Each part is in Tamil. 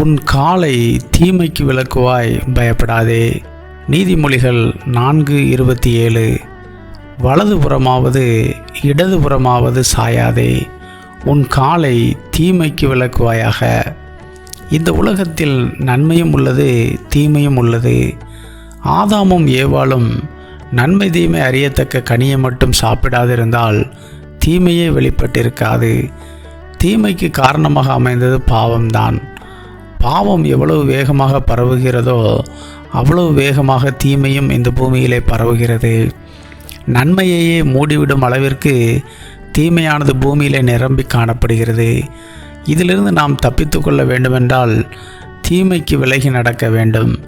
உன் காலை தீமைக்கு விளக்குவாய் பயப்படாதே. நீதிமொழிகள் நான்கு இருபத்தி ஏழு. வலதுபுறமாவது இடதுபுறமாவது சாயாதே. உன் காலை தீமைக்கு விளக்குவாயாக. இந்த உலகத்தில் நன்மையும் உள்ளது தீமையும் உள்ளது. ஆதாமும் ஏவாளும் நன்மை தீமை அறியத்தக்க கனியை மட்டும் சாப்பிடாதிருந்தால் தீமையே வெளிப்பட்டிருக்காது. தீமைக்கு காரணமாக அமைந்தது பாவம்தான். பாவம் எவ்வளவு வேகமாக பரவுகிறதோ அவ்வளவு வேகமாக தீமையும் இந்த பூமியிலே பரவுகிறது. நன்மையையே மூடிவிடும் அளவிற்கு தீமையானது பூமியிலே நிரம்பி காணப்படுகிறது. இதிலிருந்து நாம் தப்பித்து கொள்ள வேண்டுமென்றால் தீமைக்கு விலகி நடக்க வேண்டும்.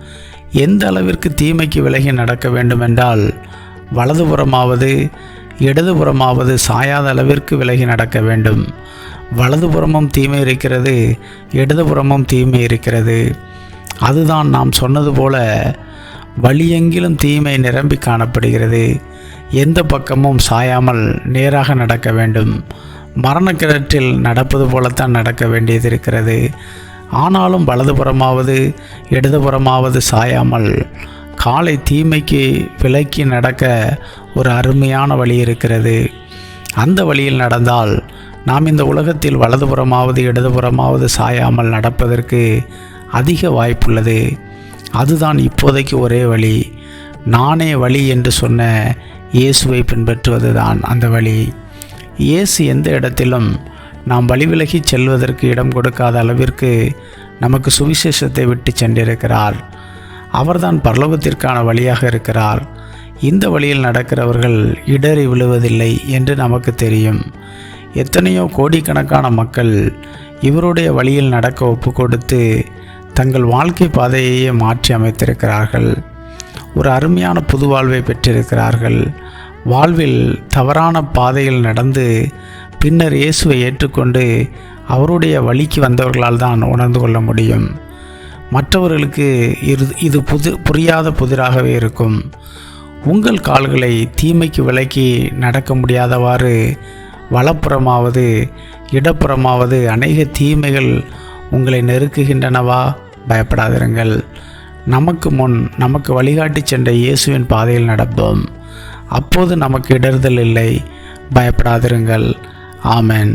எந்த அளவிற்கு தீமைக்கு விலகி நடக்க வேண்டுமென்றால் வலதுபுறமாவது இடதுபுறமாவது சாயாத அளவிற்கு விலகி நடக்க வேண்டும். வலதுபுறமும் தீமை இருக்கிறது இடதுபுறமும் தீமை இருக்கிறது. அதுதான் நாம் சொன்னது போல வழியெங்கிலும் தீமை நிரம்பி காணப்படுகிறது. எந்த பக்கமும் சாயாமல் நேராக நடக்க வேண்டும். மரணக்கிணற்றில் நடப்பது போலத்தான் நடக்க வேண்டியது இருக்கிறது. ஆனாலும் வலதுபுறமாவது இடதுபுறமாவது சாயாமல் காலை தீமைக்கு விலக்கி நடக்க ஒரு அருமையான வழி இருக்கிறது. அந்த வழியில் நடந்தால் நாம் இந்த உலகத்தில் வலதுபுறமாவது இடதுபுறமாவது சாயாமல் நடப்பதற்கு அதிக வாய்ப்புள்ளது. அதுதான் இப்போதைக்கு ஒரே வழி. நானே வழி என்று சொன்ன இயேசுவை பின்பற்றுவதுதான் அந்த வழி. இயேசு எந்த இடத்திலும் நாம் வழிவிலகி செல்வதற்கு இடம் கொடுக்காத அளவிற்கு நமக்கு சுவிசேஷத்தை விட்டு சென்றிருக்கிறார். அவர்தான் பரலோகத்திற்கான வழியாக இருக்கிறார். இந்த வழியில் நடக்கிறவர்கள் இடறி விழுவதில்லை என்று நமக்கு தெரியும். எத்தனையோ கோடிக்கணக்கான மக்கள் இவருடைய வழியில் நடக்க ஒப்பு கொடுத்து தங்கள் வாழ்க்கை பாதையையே மாற்றி அமைத்திருக்கிறார்கள். ஒரு அருமையான புது வாழ்வை பெற்றிருக்கிறார்கள். வாழ்வில் தவறான பாதையில் நடந்து பின்னர் இயேசுவை ஏற்றுக்கொண்டு அவருடைய வழிக்கு வந்தவர்களால் தான் உணர்ந்து கொள்ள முடியும். மற்றவர்களுக்கு இது இது புது புரியாத புதிராகவே இருக்கும். உங்கள் கால்களை தீமைக்கு விலக்கி நடக்க முடியாதவாறு வலப்புறமாவது இடப்புறமாவது அநேக தீமைகள் உங்களை நெருக்குகின்றனவா? பயப்படாதிருங்கள். நமக்கு முன் நமக்கு வழிகாட்டி சென்ற இயேசுவின் பாதையில் நடப்போம். அப்போது நமக்கு இடறுதல் இல்லை. பயப்படாதிருங்கள். ஆமென்.